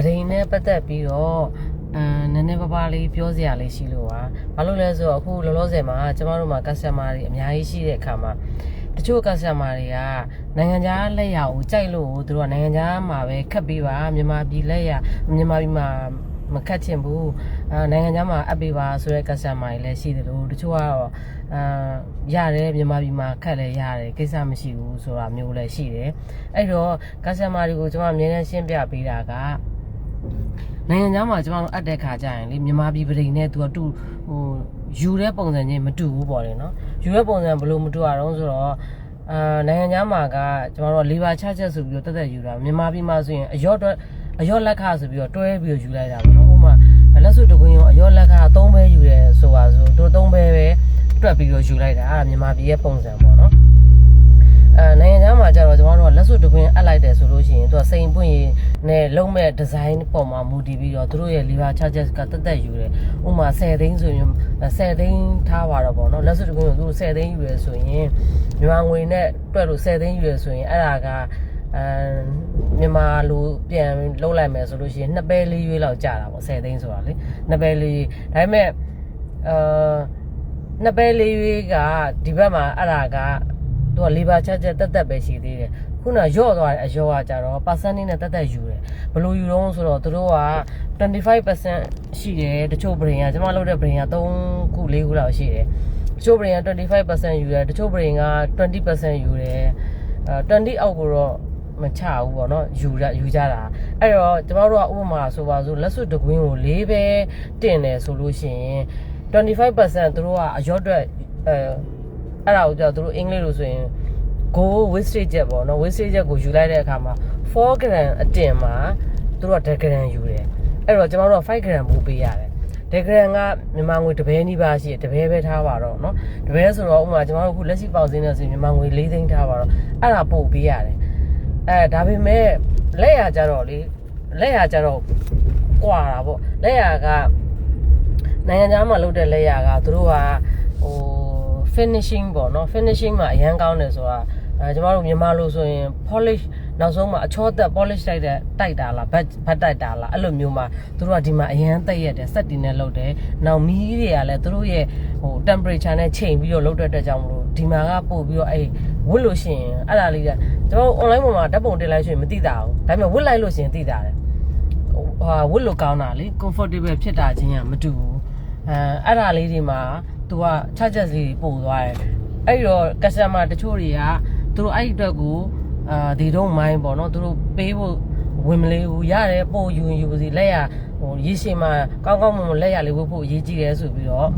ပဒိန်နဲ့ပတ်သက်ပြီးတော့အဲနည်းနည်းပါးပါးလေးပြောစရာလေးရှိလို့ပါဘာလို့လဲဆိုတော့အခုလောလောဆယ်မှာကျမတို့မှာ customer တွေအများကြီးရှိတဲ့အခါမှာတချို့ customer တွေကနိုင်ငံခြားလက်ရာကိုကြိုက်လို့သူတို့ကနိုင်ငံခြားမှာပဲခတ်ပေးပါမြန်မာပြည်လက်ရာမြန်မာပြည်မှာမခတ်ချင်ဘူးအဲနိုင်ငံခြားမှာအပ်ပေးပါဆိုတဲ့ customer တွေလည်းရှိတယ်လို့တချို့ကတော့အာရတယ်မြန်မာပြည်မှာခတ်လည်းရတယ်ကိစ္စမရှိဘူးဆိုတာမျိုးလည်းရှိတယ်အဲ့တော့ customer တွေကိုကျွန်မအမြဲတမ်းရှင်းပြပေးတာက နိုင်ငံခြားမှာကျွန်တော်တို့အပ်တဲ့ခါကျရင်လေမြန်မာပြည်ပြည်နဲ့သူကတူဟိုယူတဲ့ပုံစံချင်းမတူဘူးပေါ့လေနော်ယူတဲ့ပုံစံဘယ်လိုမတူရအောင်ဆိုတော့အာနိုင်ငံခြားမှာကကျွန်တော်တို့လေးပါချချက်ဆိုပြီးတော့တက်တက်ယူတာမြန်မာပြည်မှာဆိုရင်အယော့တော့အယော့လက်ခဆိုပြီးတော့တွဲပြီးတော့ယူလိုက်တာပေါ့နော်ဥပမာလက်စုတကွင်းရောအယော့လက်ခသုံးပဲယူတယ်ဆိုပါဆိုတို့သုံးပဲပဲတွက်ပြီးတော့ယူလိုက်တာအဲ့ဒါမြန်မာပြည်ရဲ့ပုံစံပေါ့နော် အဲနိုင်ငံခြားမှာကျတော့ကျွန်တော်တို့ကလက်စွပ်တစ်ခွင်းအပ်လိုက်တယ်ဆိုလို့ရှိရင်သူကစိန်ပွင့်ရည်နဲ့လုံးမဲ့ဒီဇိုင်းပေါ်မှာမူတည်ပြီးတော့သူတို့ရဲ့ liver charges ကတက်တက်ယူတယ်။ဥပမာ10သိန်းဆိုရင်10သိန်းထားပါတော့ပေါ့နော်လက်စွပ်တစ်ခွင်းကိုသူတို့10သိန်းယူရဆိုရင်မြန်မာငွေနဲ့တွက်လို့10သိန်းယူရဆိုရင်အဲ့ဒါကအဲမြန်မာလိုပြန်လုံးလိုက်မယ်ဆိုလို့ရှိရင်နှစ်ပဲလေးရွေးလောက်ကြာတာပေါ့10သိန်းဆိုတာလေနှစ်ပဲလေးဒါပေမဲ့အာနှစ်ပဲလေးရွေးကဒီဘက်မှာအဲ့ဒါက သူက labor charge တက်တက်ပဲရှိသေးတယ်ခုနရော့သွားတဲ့အရောကကြတော့ percentage နဲ့တက်တက်ယူတယ်ဘယ်လိုယူတော့ဆိုတော့သူတို့က25%ရှိတယ်တချို့ brain ကကျွန်မလုပ်တဲ့ brain က3ခု4ခုလောက်ရှိတယ်တချို့ brain က25%ယူတယ်တချို့ brain က20%ယူတယ်အဲ20အောက်ကိုတော့မချဘူးပေါ့နော်ယူရယူကြတာအဲ့တော့ကျမတို့ကဥပမာဆိုပါစို့လက်စွပ်တကွင်းကို၄ပဲတင်တယ်ဆိုလို့ရှိရင်25%သူတို့ကအရော့အတွက်အဲ အဲ့ဒါကိုကြောက်သူတို့အင်္ဂလိပ်လိုဆိုရင် go wastage ချက်ပေါ့နော် wastage ချက်ကိုယူလိုက်တဲ့အခါမှာ4 gram အတင်မှာသူတို့က10 gram ယူတယ်အဲ့တော့ကျွန်တော်တို့က5 gram ပို့ပေးရတယ်10 gram ကမြန်မာငွေတစ်ပဲနီးပါးရှိတယ်တစ်ပဲပဲထားပါတော့เนาะတစ်ပဲဆိုတော့ဥပမာကျွန်တော်တို့အခုလက်ရှိပေါက်စင်းနေဆိုရင်မြန်မာငွေ4သိန်းထားပါတော့အဲ့ဒါပို့ပေးရတယ်အဲဒါပေမဲ့လက်ရကြတော့လေလက်ရကြတော့ကွာတာပေါ့လက်ရကနိုင်ငံသားမှာလုပ်တဲ့လက်ရကသူတို့ကဟို finishing ပေါ့နော် finishing မှာအရန်ကောင်းတယ်ဆိုတာအဲကျမတို့မြန်မာလိုဆိုရင် polish နောက်ဆုံးမှာအချောသက် polish တိုက်တဲ့တိုက်တာလားဘတ်ဘတ်တိုက်တာလားအဲ့လိုမျိုးမှာသူတို့ကဒီမှာအရန်သက်ရက်တယ်စက်တီနဲ့လုပ်တယ်နောက်မီးတွေကလည်းသူတို့ရဲ့ဟို temperature နဲ့ချိန်ပြီးတော့လုပ်တဲ့အတွက်ကြောင့်မလို့ဒီမှာကပို့ပြီးတော့အဲ့ဝတ်လို့ရှိရင်အဲ့ဒါလေးကကျမတို့ online ပေါ်မှာဓာတ်ပုံတင်လိုက်ဆိုရင်မသိတာဘူးဒါပေမဲ့ဝတ်လိုက်လို့ရှိရင်သိတာတယ်ဟာဝတ်လို့ကောင်းတာလေ comfortable ဖြစ်တာချင်းကမတူဘူးအဲအဲ့ဒါလေးတွေမှာ သူက charges လေးပို့သွားတယ်အဲ့တော့ customer တချို့တွေကသူတို့အဲ့ဒီအတွက်ကိုအာဒီတော့မိုင်းပေါ့နော်သူတို့ပေးဖို့ဝင်မလေးဘူးရတယ်ပို့ယူရင်ယူပါစီလက်ရဟိုရေရှည်မှာကောင်းကောင်းမွန်မွန်လက်ရလေးဝတ်ဖို့အရေးကြီးတယ်ဆိုပြီးတော့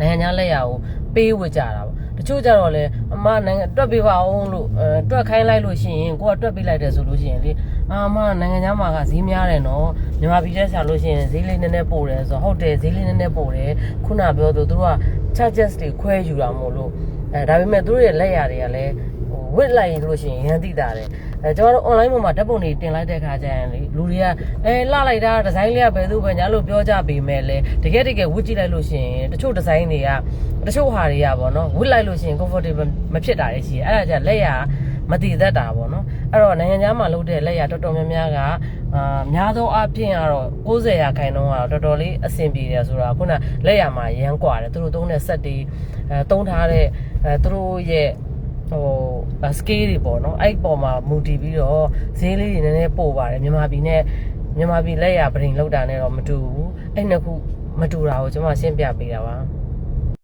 နိုင်ငံခြားလက်ရကိုပေးဝတ်ကြတာပေါ့တချို့ကြတော့လေအမနိုင်ငံတွက်ပေးပါအောင်လို့အဲတွက်ခိုင်းလိုက်လို့ရှိရင်ကိုကတွက်ပေးလိုက်တယ်ဆိုလို့ရှိရင်လေအာမနိုင်ငံခြားမှာကဈေးများတယ်နော်မြန်မာပြည်ထဲဆရာလို့ရှိရင်ဈေးလေးနည်းနည်းပို့တယ်ဆိုတော့ဟုတ်တယ်ဈေးလေးနည်းနည်းပို့တယ်ခုနပြောသူတို့က charges တွေခွဲယူတာမို့လို့အဲဒါပေမဲ့သူတို့ရဲ့လက်ရာတွေကလည်းဟိုဝစ်လိုက်ရင်လို့ရှိရင်ရမ်းသိတာတယ် အဲကျွန်တော်တို့ online ပေါ်မှာဓာတ်ပုံတွေတင်လိုက်တဲ့ခါကျရင်လေလူတွေကအဲလှလိုက်တာဒီဇိုင်းလေးကဘယ်သူပဲညာလို့ပြောကြပေမဲ့လေတကယ်တကယ်ဝစ်ကြည့်လိုက်လို့ရှိရင်တချို့ဒီဇိုင်းတွေကတချို့ဟာတွေကပေါ့နော်ဝစ်လိုက်လို့ရှိရင် comfortable မဖြစ်တာလေရှိတယ်အဲ့ဒါကြလက်ရာမတည်တတ်တာပေါ့နော်အဲ့တော့နိုင်ငံခြားမှာလုပ်တဲ့လက်ရတော်တော်များများကအာများသောအားဖြင့်ကတော့90ရာခိုင်နှုန်းကတော့တော်တော်လေးအဆင်ပြေတယ်ဆိုတာခုနလက်ရမှာရမ်းกว่าတယ်သူတို့သုံးတဲ့စက်တွေအဲသုံးထားတဲ့အဲသူတို့ရဲ့ ဟို scale တွေပေါ့နော်အဲ့ဒီပေါ်မှာမူတည်ပြီးတော့ဈေးလေးတွေနည်းနည်းပို့ပါတယ်မြန်မာပြည်နဲ့မြန်မာပြည်လက်ရပရင်လောက်တာနဲ့တော့မတူဘူးအဲ့နှစ်ခုမတူတာကိုကျွန်မရှင်းပြပေးတာပါ